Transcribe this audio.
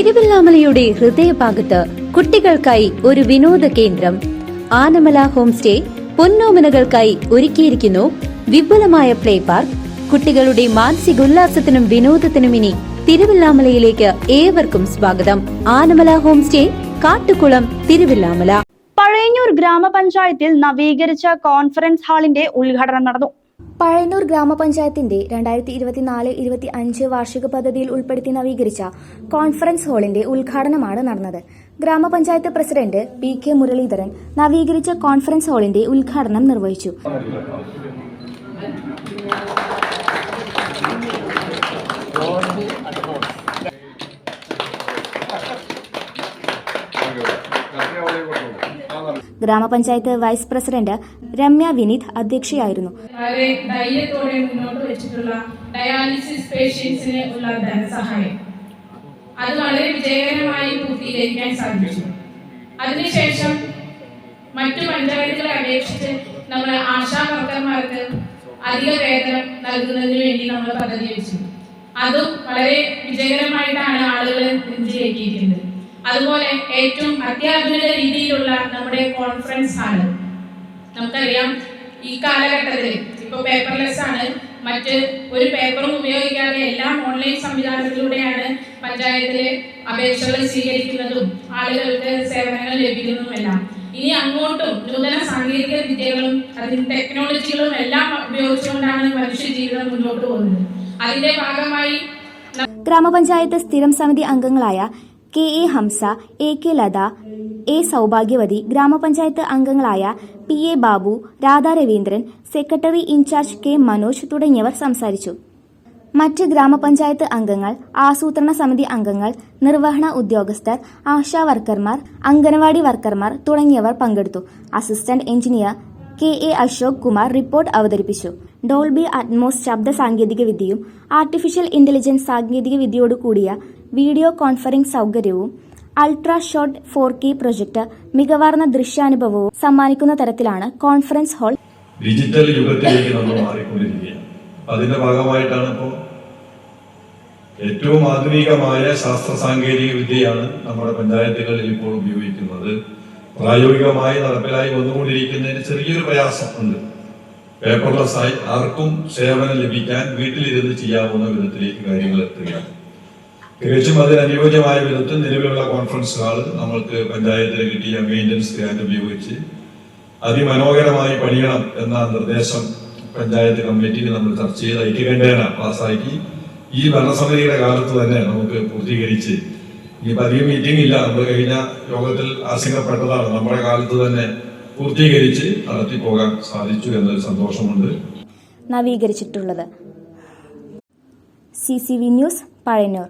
തിരുവല്ലാമലയുടെ ഹൃദയഭാഗത്ത് കുട്ടികൾക്കായി ഒരു വിനോദ കേന്ദ്രം. ആനമല ഹോം സ്റ്റേ പൊന്നോമനകൾക്കായി ഒരുക്കിയിരിക്കുന്നു വിപുലമായ പ്ലേ പാർക്ക്. കുട്ടികളുടെ മാനസികോല്ലാസത്തിനും വിനോദത്തിനും ഇനി തിരുവല്ലാമലയിലേക്ക് ഏവർക്കും സ്വാഗതം. Anamala home stay Kattukulam Thiruvillwamala. Pazhayannur ഗ്രാമപഞ്ചായത്തിൽ നവീകരിച്ച കോൺഫറൻസ് ഹാളിന്റെ ഉദ്ഘാടനം നടന്നു. പഴയന്നൂർ ഗ്രാമപഞ്ചായത്തിന്റെ രണ്ടായിരത്തി ഇരുപത്തിനാല് ഇരുപത്തി അഞ്ച് വാർഷിക പദ്ധതിയിൽ ഉൾപ്പെടുത്തി നവീകരിച്ച കോൺഫറൻസ് ഹാളിന്റെ ഉദ്ഘാടനമാണ് നടന്നത്. ഗ്രാമപഞ്ചായത്ത് പ്രസിഡന്റ് പി കെ മുരളീധരൻ നവീകരിച്ച കോൺഫറൻസ് ഹാളിന്റെ ഉദ്ഘാടനം നിർവഹിച്ചു. ഗ്രാമപഞ്ചായത്ത് വൈസ് പ്രസിഡന്റ് രമ്യ വിനീത് അധ്യക്ഷയായിരുന്നു. ധൈര്യത്തോടെ മുന്നോട്ട് വെച്ചിട്ടുള്ള ഡയാലിസിസ് പേഷ്യൻസിന് ധനസഹായം. അത് വളരെ വിജയകരമായി പൂർത്തീകരിക്കാൻ സാധിച്ചു. അതിനുശേഷം മറ്റു പഞ്ചായത്തുകളെ അപേക്ഷിച്ച് നമ്മൾ ആശാ വർക്കർമാർക്ക് അധിക വേതനം നൽകുന്നതിന് വേണ്ടി നമ്മൾ പദ്ധതി വെച്ചു. അതും വളരെ വിജയകരമായിട്ടാണ് ആളുകൾ നെഞ്ചിലേക്കിയിരിക്കുന്നത് അതുപോലെ ഏറ്റവും അത്യാധുനിക രീതിയിലുള്ള നമ്മുടെ കോൺഫറൻസ് ഹാൾ. നമുക്കറിയാം ഈ കാലഘട്ടത്തിൽ ഇപ്പൊ പേപ്പർലെസ് ആണ്. മറ്റ് ഒരു പേപ്പറും ഉപയോഗിക്കാതെ എല്ലാം ഓൺലൈൻ സംവിധാനത്തിലൂടെയാണ് പഞ്ചായത്തിലെ അപേക്ഷകൾ സ്വീകരിക്കുന്നതും ആളുകൾക്ക് സേവനങ്ങൾ ലഭിക്കുന്നതുമെല്ലാം. ഇനി അങ്ങോട്ടും നൂതന സാങ്കേതിക വിദ്യകളും അതിന് ടെക്നോളജികളും എല്ലാം ഉപയോഗിച്ചുകൊണ്ടാണ് മനുഷ്യ ജീവിതം മുന്നോട്ട് പോകുന്നത്. അതിന്റെ ഭാഗമായി ഗ്രാമപഞ്ചായത്ത് സ്ഥിരം സമിതി അംഗങ്ങളായ K A Hamsa A K Latha A Saubhagyavathi ഗ്രാമപഞ്ചായത്ത് അംഗങ്ങളായ P A Babu Radha Raveendran secretary in charge K Manoj തുടങ്ങിയവർ സംസാരിച്ചു. മറ്റ് ഗ്രാമപഞ്ചായത്ത് അംഗങ്ങൾ ആസൂത്രണ സമിതി അംഗങ്ങൾ നിർവഹണ ഉദ്യോഗസ്ഥർ ആശാ വർക്കർമാർ അംഗനവാടി വർക്കർമാർ തുടങ്ങിയവർ പങ്കെടുത്തു. Assistant engineer K A Ashok Kumar report അവതരിപ്പിച്ചു. ഡോൾബി അറ്റ്മോസ് ശബ്ദ സാങ്കേതിക വിദ്യയും ആർട്ടിഫിഷ്യൽ ഇന്റലിജൻസ് സാങ്കേതിക വിദ്യയോട് കൂടിയ വീഡിയോ കോൺഫറൻസ് സൗകര്യവും ultra short four K project മികവാർന്ന ദൃശ്യാനുഭവവും സമ്മാനിക്കുന്ന തരത്തിലാണ് കോൺഫറൻസ് ഹാൾ. ഡിജിറ്റൽ യുഗത്തിലേക്ക് നമ്മൾ മാറിക്കൊണ്ടിരിക്കുകയാണ്. അതിന്റെ ഭാഗമായിട്ടാണ് ഇപ്പോൾ ഏറ്റവും ആധുനികമായ ശാസ്ത്ര സാങ്കേതിക വിദ്യയാണ് നമ്മുടെ പഞ്ചായത്തുകളിൽ ഇപ്പോൾ ഉപയോഗിക്കുന്നത്. പ്രായോഗികമായി നടപ്പിലായി വന്നുകൊണ്ടിരിക്കുന്നതിന് ചെറിയൊരു പ്രയാസം ഉണ്ട് പേപ്പർലെസ് ആയി ആർക്കും സേവനം ലഭിക്കാൻ വീട്ടിലിരുന്ന് ചെയ്യാവുന്ന വിധത്തിലേക്ക് കാര്യങ്ങൾ എത്തുകയാണ്. തികച്ചും അതിന് അനുയോജ്യമായ വിധത്തിൽ നിലവിലുള്ള കോൺഫറൻസ് ഹാൾ നമ്മൾക്ക് പഞ്ചായത്തിന് കിട്ടിയ മെയിന്റനൻസ് ഗ്രാൻഡ് ഉപയോഗിച്ച് അതിമനോഹരമായി പണിയണം എന്ന നിർദ്ദേശം പഞ്ചായത്ത് കമ്മിറ്റിയിൽ നമ്മൾ ചർച്ച ചെയ്ത് ഐക്യകണ്ഠേന പാസ്സാക്കി. ഈ ഭരണസമിതിയുടെ കാലത്ത് തന്നെ നമുക്ക് പൂർത്തീകരിച്ച് ഇനിയിപ്പോൾ അധികം മീറ്റിംഗ് ഇല്ല. നമ്മൾ കഴിഞ്ഞ യോഗത്തിൽ ആശങ്കപ്പെട്ടതാണ്. നമ്മുടെ കാലത്ത് തന്നെ പൂർത്തീകരിച്ച് നടത്തിപ്പോകാൻ സാധിച്ചു എന്നൊരു സന്തോഷമുണ്ട്. നവീകരിച്ചിട്ടുള്ളത്. C C V news Pazhayannur